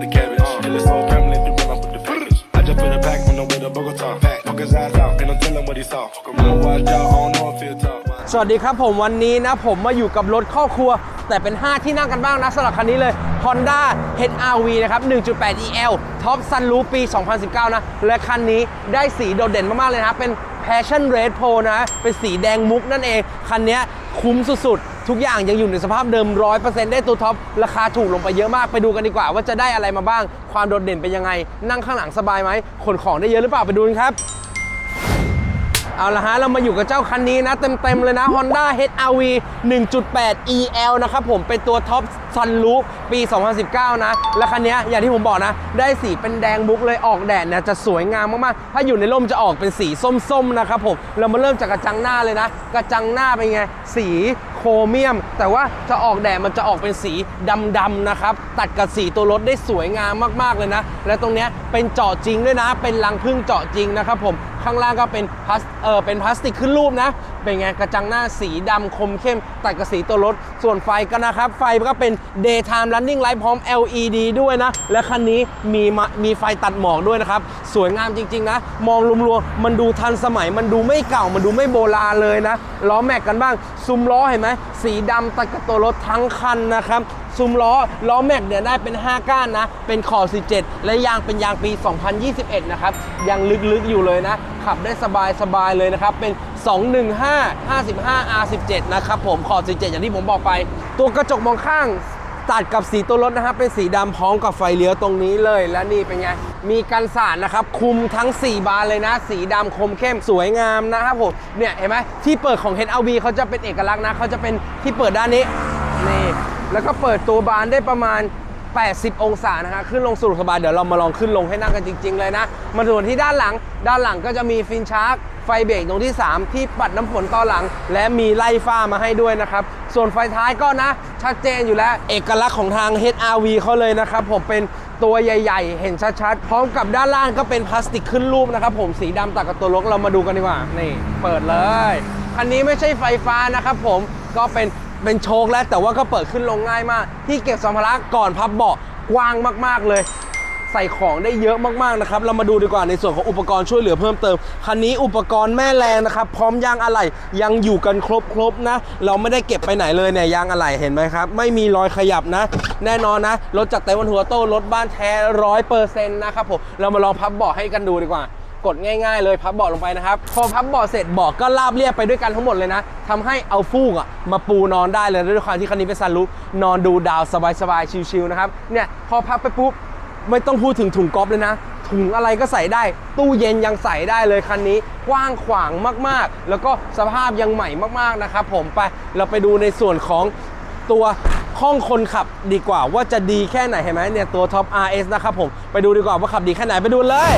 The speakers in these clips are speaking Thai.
the cabbage. Feel it so permanent, you run up with the package. I just put it back on the way to Bogota. Fuck his ass out, ain't no telling what he saw. I'ma watch out, I don't know if he'll talk. สวัสดีครับผมวันนี้นะผมมาอยู่กับรถครอบครัว แต่เป็น 5 ที่นั่งกันบ้างนะสำหรับคันนี้เลย Honda HR-V นะครับ 1.8 EL Top Sunroof ปี 2019 นะ และคันนี้ได้สีโดดเด่นมาก ๆ เลยนะ เป็น Passion Red Pro นะ เป็นสีแดงมุกนั่นเอง คันนี้คุ้มสุด ๆ ทุกอย่างยังอยู่ในสภาพเดิม 100%ได้ตัวท็อป ราคาถูกลงไปเยอะมากไปดูกันดีกว่า ว่าจะได้อะไรมาบ้าง ความโดดเด่นเป็นยังไง นั่งข้างหลังสบายไหมขนของได้เยอะหรือเปล่าไปดูกันครับเอาละฮะ เรามาอยู่กับเจ้าคันนี้นะ เต็ม ๆ เลยนะ Honda HR-V 1.8 EL นะครับผมเป็นตัวท็อปซันรูฟปี 2019 นะ และคันนี้อย่างที่ผมบอกนะ ได้สีเป็นแดงบุ๊กเลยออกแดดเนี่ยจะสวยงามมากๆ ถ้าอยู่ในร่มจะออกเป็นสีส้ม ๆ นะครับผม เรามาเริ่มจากกระจังหน้าเลยนะ กระจังหน้าเป็นไง สี ครเมียม แต่ว่าจะออกแดดมันจะออกเป็นสีดำๆนะครับ ตัดกับสีตัวรถได้สวยงามมากๆเลยนะ และตรงเนี้ยเป็นเจาะจริงด้วยนะ เป็นรังพึ่งเจาะจริงนะครับผม ข้างล่างก็เป็นพลาสเออเป็นพลาสติกขึ้นรูปนะ เป็นไงกระจังหน้าสีดำคมเข้มตัดกับสีตัวรถ ส่วนไฟก็นะครับ ไฟก็เป็น daytime running light พร้อม LED ด้วยนะ และคันนี้มีมมีไฟตัดหมอกด้วยนะครับ สวยงามจริง ๆ นะ มองรวมๆมันดูทันสมัยมันดูไม่เก่ามันดูไม่โบราณเลยนะล้อแม็กกันบ้าง ซุ้มล้อเห็นไหมสีดำตัดกับตัวรถทั้งคันนะครับ ซุ้มล้อ ล้อแม็กเนี่ยได้เป็น 5 ก้านนะ เป็นขอบ17 และยางเป็นยางปี 2021 นะครับ ยังลึกๆอยู่เลยนะ ขับได้สบายๆเลยนะครับ เป็น 215 55 R17 นะครับผมขอบ17 อย่างที่ผมบอกไป ตัวกระจกมองข้างตัดกับสีตัวรถนะครับเป็นสีดำพร้อมกับไฟเลี้ยวตรงนี้เลย และนี่เป็นไง มีกันสาดนะครับ คุมทั้ง 4 บานเลยนะ สีดำคมเข้มสวยงามนะครับผมเนี่ยเห็นไหมที่เปิดของ HRV เขาจะเป็นเอกลักษณ์นะเขาจะเป็นที่เปิดด้านนี้นี่ แล้วก็เปิดตัวบานได้ประมาณ 80 องศานะฮะขึ้นลงสะดวกสบายเดี๋ยวเรามาลองขึ้นลงให้นั่งกันจริง ๆ เลยนะ มาดูที่ด้านหลัง ด้านหลังก็จะมีฟินชาร์กไฟเบรกตรงที่ 3 ที่ปัดน้ำฝนตอนหลัง และมีไล่ฟ้ามาให้ด้วยนะครับ ส่วนไฟท้ายก็นะ ชัดเจนอยู่แล้ว เอกลักษณ์ของทาง HRV เขาเลยนะครับ ผมเป็นตัวใหญ่ ๆ เห็นชัดๆ พร้อมกับด้านล่างก็เป็นพลาสติกขึ้นรูปนะครับ ผมสีดำตัดกับตัวรถเรามาดูกันดีกว่า นี่ เปิดเลย คันนี้ไม่ใช่ไฟฟ้านะครับผมก็เป็น เป็นโชคแล้วแต่ว่าก็เปิดขึ้นลงง่ายมาก ที่เก็บสัมภาระก่อนพับเบาะกว้างมากๆเลย ใส่ของได้เยอะมากๆนะครับ เรามาดูดีกว่าในส่วนของอุปกรณ์ช่วยเหลือเพิ่มเติม คันนี้อุปกรณ์แม่แรงนะครับ พร้อมยางอะไหล่ยังอยู่กันครบๆนะ เราไม่ได้เก็บไปไหนเลยเนี่ยยางอะไหล่เห็นไหมครับ ไม่มีรอยขยับนะ แน่นอนนะ รถจากไต้หวันหัวโต้รถบ้านแท้ร้อยเปอร์เซ็นต์นะครับผมเรามาลองพับเบาะให้กันดูดีกว่า กดง่ายๆเลยพับเบาะลงไปนะครับ พอพับเบาะเสร็จเบาะก็ราบเรียบไปด้วยกันทั้งหมดเลยนะทำให้เอาฟูกอะมาปูนอนได้เลยด้วยความที่คันนี้เป็นซันรูฟนอนดูดาวสบายๆชิลๆนะครับเนี่ยพอพับไปปุ๊บไม่ต้องพูดถึงถุงก๊อฟเลยนะ ถุงอะไรก็ใส่ได้ ตู้เย็นยังใส่ได้เลยคันนี้กว้างขวางมากๆ แล้วก็สภาพยังใหม่มากๆนะครับผมไปเราไปดูในส่วนของตัว ห้องคนขับดีกว่าว่าจะดีแค่ไหนเห็นไหมเนี่ยตัวท็อป RS นะครับผมไปดูดีกว่าว่าขับดีแค่ไหนไปดูเลย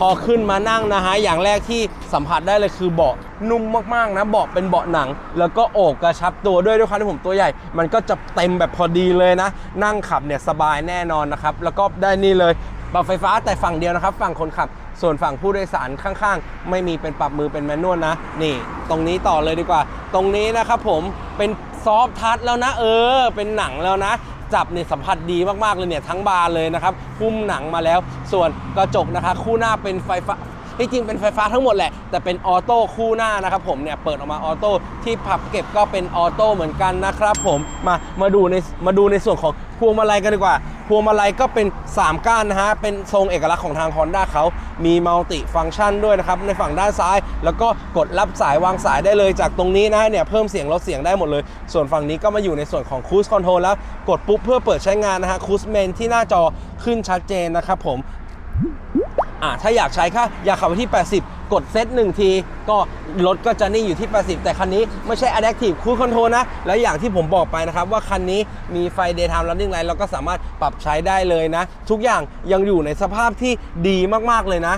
พอขึ้นมานั่งนะฮะ อย่างแรกที่สัมผัสได้เลยคือเบาะนุ่มมากๆนะเบาะเป็นเบาะหนัง แล้วก็โอบกระชับตัวด้วยด้วยความที่ผมตัวใหญ่ มันก็จะเต็มแบบพอดีเลยนะ นั่งขับเนี่ยสบายแน่นอนนะครับ แล้วก็ได้นี่เลย ปรับไฟฟ้าแต่ฝั่งเดียวนะครับ ฝั่งคนขับ ส่วนฝั่งผู้โดยสารข้างๆ ไม่มีเป็นปรับมือเป็นแมนนวลนะ นี่ ตรงนี้ต่อเลยดีกว่า ตรงนี้นะครับผมเป็นซอฟทัชแล้วนะ เออ เป็นหนังแล้วนะจับเนี่ยสัมผัสดีมากๆเลยเนี่ยทั้งบานเลยนะครับหุ้มหนังมาแล้ว ส่วนกระจกนะคะคู่หน้าเป็นไฟฟ้าที่จริงเป็นไฟฟ้าทั้งหมดแหละ แต่เป็นออโต้คู่หน้านะครับผมเนี่ยเปิดออกมาออโต้ที่พับเก็บก็เป็นออโต้เหมือนกันนะครับผมมามาดูในมาดูในส่วนของพวงมาลัยกันดีกว่า พวงมาลัยก็เป็น 3 ก้านนะฮะ เป็นทรงเอกลักษณ์ของทาง Honda เขามีมัลติฟัง c t ชันด้วยนะครับ ในฝั่งด้านซ้าย แล้วก็กดรับสายวางสายได้เลยจากตรงนี้นะเนี่ยเพิ่มเสียงลดเสียงได้หมดเลย ส่วนฝั่งนี้ก็มาอยู่ในส่วนของ Cruise Control แล้วกดปุ๊บเพื่อเปิดใช้งานนะฮะ Cruise Main ที่หน้าจอขึ้นชัดเจนนะครับผมอ่าถ้าอยากใช้ค่ะอยากขับไปที่ 80 กดเซตหนึ่งที ก็รถก็จะนิ่งอยู่ที่ 80 แต่คันนี้ไม่ใช่ Adaptive Cruise Control นะ และอย่างที่ผมบอกไปนะครับ ว่าคันนี้มีไฟ Daytime Running Light เราก็สามารถปรับใช้ได้เลยนะ ทุกอย่างยังอยู่ในสภาพที่ดีมากๆเลยนะ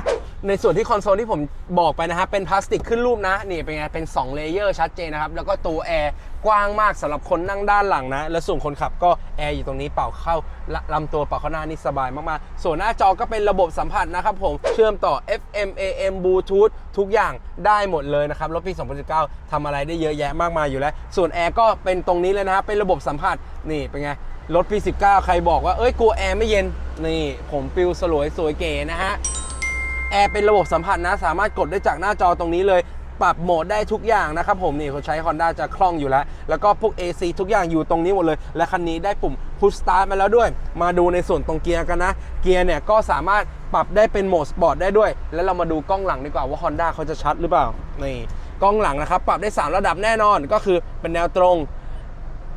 ในส่วนที่คอนโซลที่ผมบอกไปนะครับเป็นพลาสติกขึ้นรูปนะ นี่เป็นไง เป็น 2 เลเยอร์ชัดเจนนะครับ แล้วก็ตัวแอร์กว้างมากสำหรับคนนั่งด้านหลังนะ และส่วนคนขับก็แอร์อยู่ตรงนี้เป่าเข้าละลำตัวเป่าเข้าหน้านี่สบายมากๆ ส่วนหน้าจอก็เป็นระบบสัมผัสนะครับผม เชื่อมต่อ FM AM Bluetooth ทุกอย่างได้หมดเลยนะครับ รถปี 2019ทำอะไรได้เยอะแยะมากมายอยู่แล้ว ส่วนแอร์ก็เป็นตรงนี้เลยนะครับ เป็นระบบสัมผัส นี่เป็นไง รถปี 19 ใครบอกว่า เอ้ย กลัวแอร์ไม่เย็น นี่ ผมปิวสลวยสวยเก๋นะฮะ แอร์เป็นระบบสัมผัสนะ สามารถกดได้จากหน้าจอตรงนี้เลย ปรับโหมดได้ทุกอย่างนะครับผมนี่คนใช้ Honda จะคล่องอยู่แล้ว แล้วก็พวก AC ทุกอย่างอยู่ตรงนี้หมดเลย และคันนี้ได้ปุ่ม Push Start มาแล้วด้วย มาดูในส่วนตรงเกียร์กันนะ เกียร์เนี่ยก็สามารถปรับได้เป็นโหมดสปอร์ตได้ด้วย แล้วเรามาดูกล้องหลังดีกว่าว่า Honda เขาจะชัดหรือเปล่านี่กล้องหลังนะครับปรับได้ 3 ระดับแน่นอนก็คือเป็นแนวตรง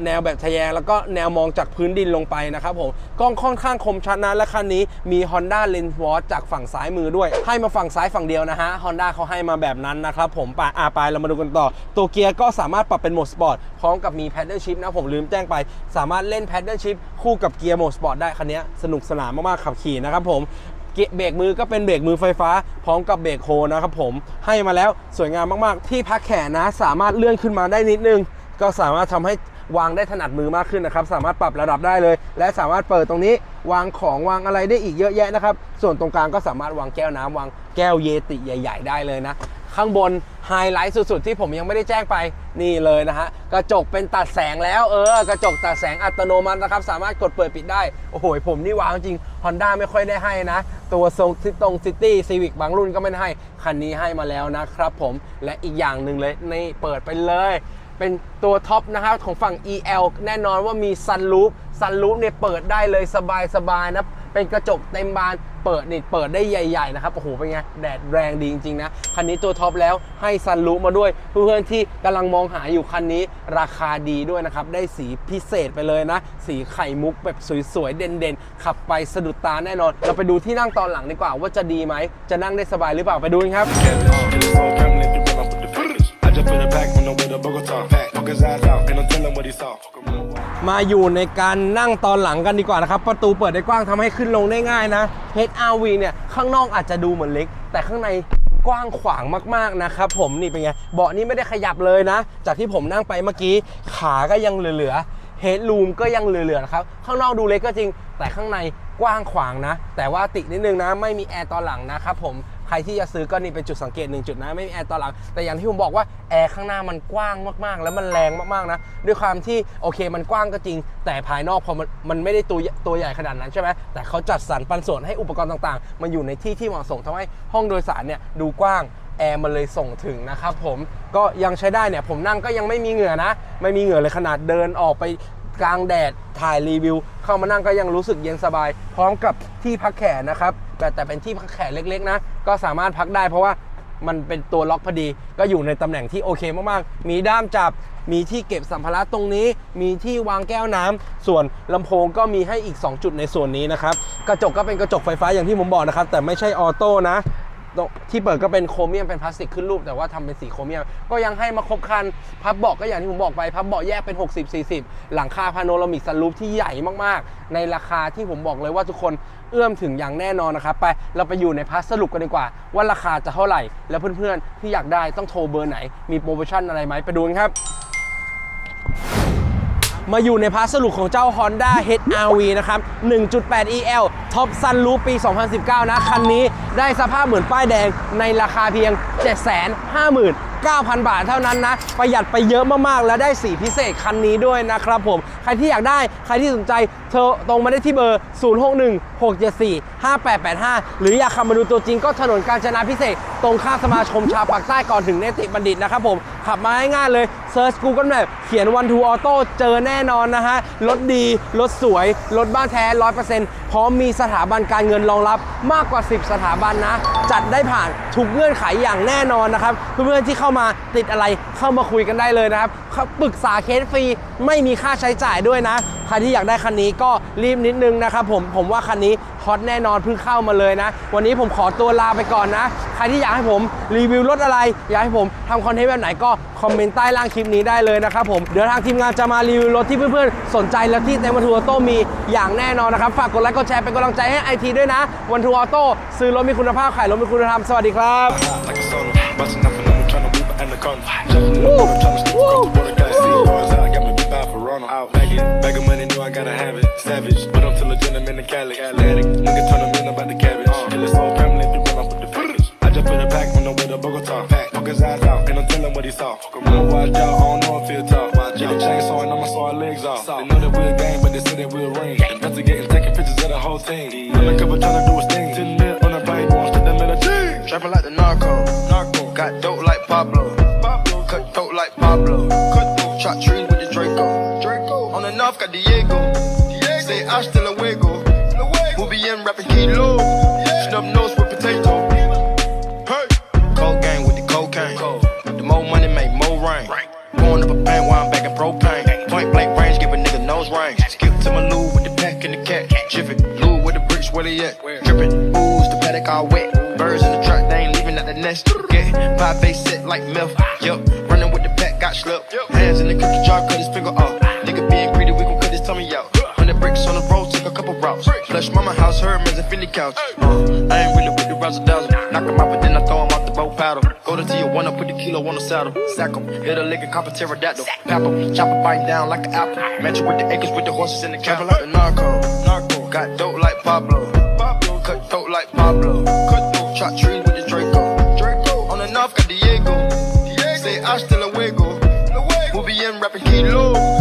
แนวแบบทะแยงแล้วก็แนวมองจากพื้นดินลงไปนะครับผมกล้องค่อนข้างคมชัดนะและคันนี้มี Honda Lens Watch จากฝั่งซ้ายมือด้วย ให้มาฝั่งซ้ายฝั่งเดียวนะฮะ Honda เขาให้มาแบบนั้นนะครับผมไปอาไปเรามาดูกันต่อ ตัวเกียร์ก็สามารถปรับเป็นโหมดสปอร์ตพร้อมกับมี Paddle Shift นะผมลืมแจ้งไป สามารถเล่น Paddle Shift คู่กับเกียร์โหมดสปอร์ตได้คันนี้สนุกสนานมากๆขับขี่นะครับผมเบรกมือก็เป็นเบรกมือไฟฟ้า พร้อมกับเบรกโฮนะครับผมให้มาแล้วสวยงามมากๆ ที่พักแขนนะ สามารถเลื่อนขึ้นมาได้นิดนึง ก็สามารถทำให้ วางได้ถนัดมือมากขึ้นนะครับ สามารถปรับระดับได้เลย และสามารถเปิดตรงนี้ วางของวางอะไรได้อีกเยอะแยะนะครับ ส่วนตรงกลางก็สามารถวางแก้วน้ำวางแก้วเยติใหญ่ ๆ ได้เลยนะ ข้างบนไฮไลท์สุดๆ ที่ผมยังไม่ได้แจ้งไปนี่เลยนะฮะกระจกเป็นตัดแสงแล้วเออกระจกตัดแสงอัตโนมัตินะครับ สามารถกดเปิดปิดได้ โอ้โห ผมนี่วาวจริง Honda ไม่ค่อยได้ให้นะ ตัวทรงซิตรงซิตี้ซีวิกบางรุ่นก็ไม่ได้ให้ คันนี้ให้มาแล้วนะครับผมและอีกอย่างหนึ่งเลยนี่เปิดไปเลย เป็นตัวท็อปนะครับของฝั่ง EL แน่นอนว่ามีซันรูฟซันรูฟเนี่ยเปิดได้เลยสบายๆนะเป็นกระจกเต็มบานเปิดนี่เปิดได้ใหญ่ ๆ นะครับ โอ้โห เป็นไง แดดแรงดีจริง ๆ นะ คันนี้ตัวท็อปแล้วให้ซันรูฟมาด้วย เพื่อนๆที่กำลังมองหาอยู่คันนี้ราคาดีด้วยนะครับ ได้สีพิเศษไปเลยนะ สีไข่มุกแบบสวย ๆ เด่น ๆ ขับไปสะดุดตาแน่นอน เราไปดูที่นั่งตอนหลังดีกว่าว่าจะดีไหม จะนั่งได้สบายหรือเปล่าไปดูกันครับ put it back on the way to Bogota. Pack, fuck his eyes out, ain't no telling what he saw. Fuck a real wild. มาอยู่ในการนั่งตอนหลังกันดีกว่านะครับ ประตูเปิดได้กว้างทำให้ขึ้นลงได้ง่ายนะ HRV เนี่ย ข้างนอกอาจจะดูเหมือนเล็ก แต่ข้างในกว้างขวางมากๆนะครับผมนี่เป็นไง เบาะนี่ไม่ได้ขยับเลยนะ จากที่ผมนั่งไปเมื่อกี้ ขาก็ยังเหลือๆเฮดรูมก็ยังเหลือๆนะครับ ข้างนอกดูเล็กก็จริง แต่ข้างในกว้างขวางนะ แต่ว่าติดนิดนึงนะ ไม่มีแอร์ตอนหลังนะครับผม ใครที่จะซื้อก็นี่เป็นจุดสังเกตหนึ่งจุดนะไม่มีแอร์ตอนหลัง แต่อย่างที่ผมบอกว่าแอร์ข้างหน้ามันกว้างมากๆ แล้วมันแรงมากๆนะด้วยความที่โอเคมันกว้างก็จริง แต่ภายนอกพอมันมันไม่ได้ตัวตัวใหญ่ขนาดนั้นใช่ไหมแต่เขาจัดสรรปันส่วนให้อุปกรณ์ต่างๆ มันอยู่ในที่ที่เหมาะสมทำให้ห้องโดยสารเนี่ยดูกว้างแอร์มันเลยส่งถึงนะครับผมก็ยังใช้ได้เนี่ยผมนั่งก็ยังไม่มีเหงื่อนะ ไม่มีเหงื่อเลยขนาดเดินออกไป กลางแดดถ่ายรีวิว เข้ามานั่งก็ยังรู้สึกเย็นสบาย พร้อมกับที่พักแขนนะครับแต่แต่เป็นที่พักแขนเล็กๆนะ ก็สามารถพักได้เพราะว่ามันเป็นตัวล็อกพอดี ก็อยู่ในตำแหน่งที่โอเคมากๆ มีด้ามจับ มีที่เก็บสัมภาระตรงนี้ มีที่วางแก้วน้ำส่วนลำโพงก็มีให้อีก 2 จุดในส่วนนี้นะครับ กระจกก็เป็นกระจกไฟฟ้าอย่างที่ผมบอกนะครับ แต่ไม่ใช่ออโต้นะ ที่เปิดก็เป็นโครเมียมเป็นพลาสติกขึ้นรูปแต่ว่าทำเป็นสีโครเมียม ก็ยังให้มาครบคัน พับเบาะก็อย่างที่ผมบอกไป พับเบาะแยกเป็น 60 40 หลังคาพาโนรามิกซันรูฟที่ใหญ่มากๆ ในราคาที่ผมบอกเลยว่าทุกคนเอื้อมถึงอย่างแน่นอนนะครับ ไปเราไปอยู่ในพาร์ทสรุปกันดีกว่า ว่าราคาจะเท่าไหร่ แล้วเพื่อนๆที่อยากได้ต้องโทรเบอร์ไหน มีโปรโมชั่นอะไรไหมไปดูกันครับ มาอยู่ในพาสรุปของเจ้า Honda HR-V นะครับ 1.8 EL Top Sunroof ปี 2019 นะ คันนี้ได้สภาพเหมือนป้ายแดงในราคาเพียง 750,000 9,000 บาทเท่านั้นนะ ประหยัดไปเยอะมากๆ และได้สีพิเศษคันนี้ด้วยนะครับผม ใครที่อยากได้ใครที่สนใจเธอตรงมาได้ที่เบอร์ 0616745885 หรืออยากขับมาดูตัวจริงก็ถนนกาญจนาพิเศษ ตรงข้ามสมาคมชาวปากใต้ก่อนถึงเนติบัณฑิตนะครับผม ขับมาง่ายๆเลยเซิร์ช Google Map เขียน One Two Auto เจอแน่นอนนะฮะ รถดี รถสวย รถบ้านแท้100%พร้อมมีสถาบันการเงินรองรับมากกว่า 10 สถาบันนะ จัดได้ผ่านทุกเงื่อนไขอย่างแน่นอนนะครับ เพื่อนๆที่เข้ามาติดอะไรเข้ามาคุยกันได้เลยนะครับเขาปรึกษาเคสฟรีไม่มีค่าใช้จ่ายด้วยนะใครที่อยากได้คันนี้ก็รีบนิดนึงนะครับผมผมว่าคันนี้ฮอตแน่นอนเพิ่งเข้ามาเลยนะ วันนี้ผมขอตัวลาไปก่อนนะ ใครที่อยากให้ผมรีวิวรถอะไร อยากให้ผมทำคอนเทนต์แบบไหนก็คอมเมนต์ใต้ล่างคลิปนี้ได้เลยนะครับผมเดี๋ยวทางทีมงานจะมารีวิวรถที่เพื่อนๆ สนใจแล้วที่เต็มวันทูออโต้มีอย่างแน่นอนนะครับ ฝากกดไลค์กดแชร์เป็นกำลังใจให้ไอทีด้วยนะ วันทูออโต้ซื้อรถมีคุณภาพขายรถมีคุณธรรมสวัสดีครับ move an anaconda. Jumping in the water, tryna slip across the border. Gotta see yours out. Got me beat by Verona. Out bagging, bagging money, know I gotta have it. Savage, but I'm still a gentleman in Cali. Atlantic, nigga turn them in about the cabbage. Kill his whole family, run off with the package. I just put a pack way to Bogota. Pack, poke his eyes out, ain't no telling what he saw. Real watch out, I don't know if he'll talk. Get a chainsaw and I'ma saw our legs off. They know that we're a gang, but they say that we're a ring. Investigating, taking pictures of the whole team. Undercover tryna do his thing. Till lit on the plane, won't stick them in a team. Trapping like the narco. Narco. Got dope like like Pablo. Chop trees with the Draco. Draco. On the north got Diego. Diego. Say hasta luego. Luego. We'll be in rapping kilo. Yeah. Snub nose with potato. Hey. Cold gang with the cocaine. The more money make more rain. Pouring up a paint while I'm back in propane. Point blank range, give a nigga nose range. Skip to my Lou with the pack and the cat. Jiffy. Lou with the bricks, where they at? Where? Drippin'. Ooze, the paddock all wet. Birds in the truck, they ain't leaving at the nest. Get pie face set like milk. Ah. Yup, running with the got slipped. Hands in the cookie jar, cut his finger off. Nigga being greedy, we gon' cut his tummy out. Hundred bricks on the road, take a couple routes. Flush mama house, Hermes and Philly couch. Uh, I ain't really with the razzle dazzle. Knock him out, but then I throw him off the boat paddle. Go to Tijuana, put the kilo on the saddle. Sack him, hit a lick and cop a pterodactyl. Pap him, chop a bite down like an apple. Match it with the acres, with the horses in the cattle. like narco. Narco. Got dope like Pablo. Pablo. Cut dope like Pablo. Cut throat. Chop trees dropping kilos.